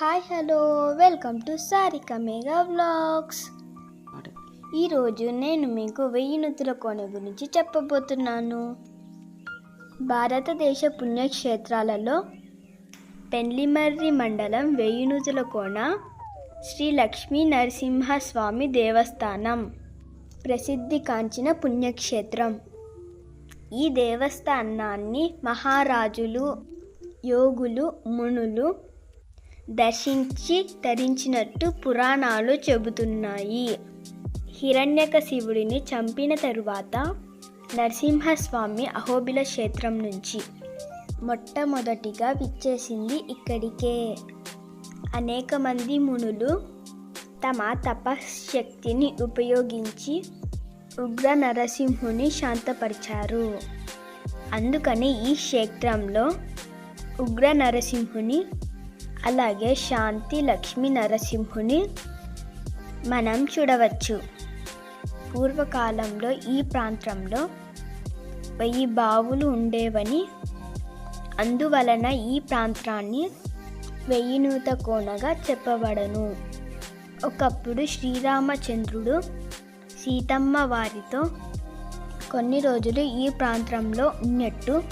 Hi hello. Welcome to Sarika mega vlogs. ఈరోజు నేను మీకు వెయ్యి నుతుల కోణ గురించి చెప్పబోతున్నాను. భారతదేశ పుణ్యక్షేత్రాలలో పెండ్లిమర్రి మండలం వెయ్యి నుతుల కోణ శ్రీ లక్ష్మీ నరసింహస్వామి దేవస్థానం ప్రసిద్ధి కాంచిన పుణ్యక్షేత్రం. ఈ దేవస్థానాన్ని మహారాజులు యోగులు మునులు దర్శించి తరించినట్టు పురాణాలు చెబుతున్నాయి. హిరణ్యకశివుడిని చంపిన తరువాత నరసింహస్వామి అహోబిల క్షేత్రం నుంచి మొట్టమొదటిగా విచ్చేసింది ఇక్కడికే. అనేక మంది మునులు తమ తపశక్తిని ఉపయోగించి ఉగ్ర నరసింహుని శాంతపరిచారు. అందుకని ఈ క్షేత్రంలో ఉగ్ర నరసింహుని అలాగే శాంతి లక్ష్మీ నరసింహుని మనం చూడవచ్చు. పూర్వకాలంలో ఈ ప్రాంతంలో వెయ్యి బావులు ఉండేవని అందువలన ఈ ప్రాంతాన్ని వెయ్యి నూత కోనగా చెప్పబడను. ఒకప్పుడు శ్రీరామచంద్రుడు సీతమ్మ వారితో కొన్ని రోజులు ఈ ప్రాంతంలో ఉన్నట్టు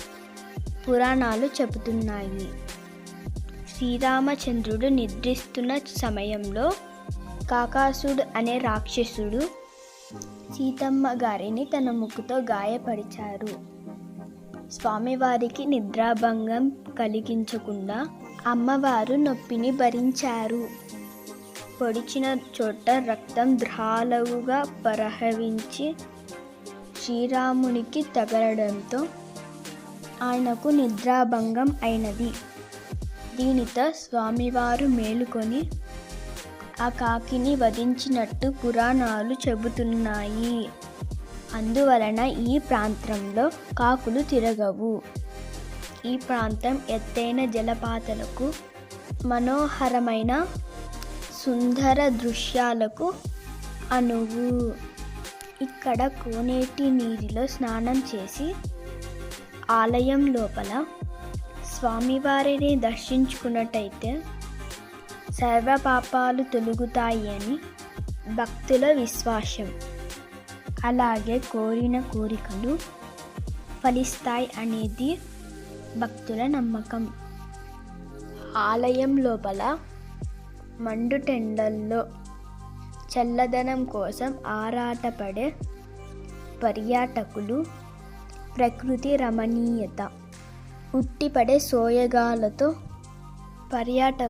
పురాణాలు చెబుతున్నాయి. శ్రీరామచంద్రుడు నిద్రిస్తున్న సమయంలో కాకాసుడు అనే రాక్షసుడు సీతమ్మ గారిని తన ముక్కుతో గాయపరిచారు. స్వామివారికి నిద్రాభంగం కలిగించకుండా అమ్మవారు నొప్పిని భరించారు. పొడిచిన చోట రక్తం ధ్రాలవుగా ప్రవహించి శ్రీరామునికి తగలడంతో ఆయనకు నిద్రాభంగం అయినది. దీనితో స్వామివారు మేలుకొని ఆ కాకిని వధించినట్టు పురాణాలు చెబుతున్నాయి. అందువలన ఈ ప్రాంతంలో కాకులు తిరగవు. ఈ ప్రాంతం ఎత్తైన జలపాతాలకు మనోహరమైన సుందర దృశ్యాలకు అనువు. ఇక్కడ కోనేటి నీటిలో స్నానం చేసి ఆలయం లోపల స్వామివారిని దర్శించుకున్నట్టయితే సర్వ పాపాలు తొలుగుతాయి అని భక్తుల విశ్వాసం. అలాగే కోరిన కోరికలు ఫలిస్తాయి అనేది భక్తుల నమ్మకం. ఆలయం లోపల మండుటెండల్లో చల్లదనం కోసం ఆరాటపడే పర్యాటకులు ప్రకృతి రమణీయత. ఉట్టిపడే సోయగాలతో పర్యాటక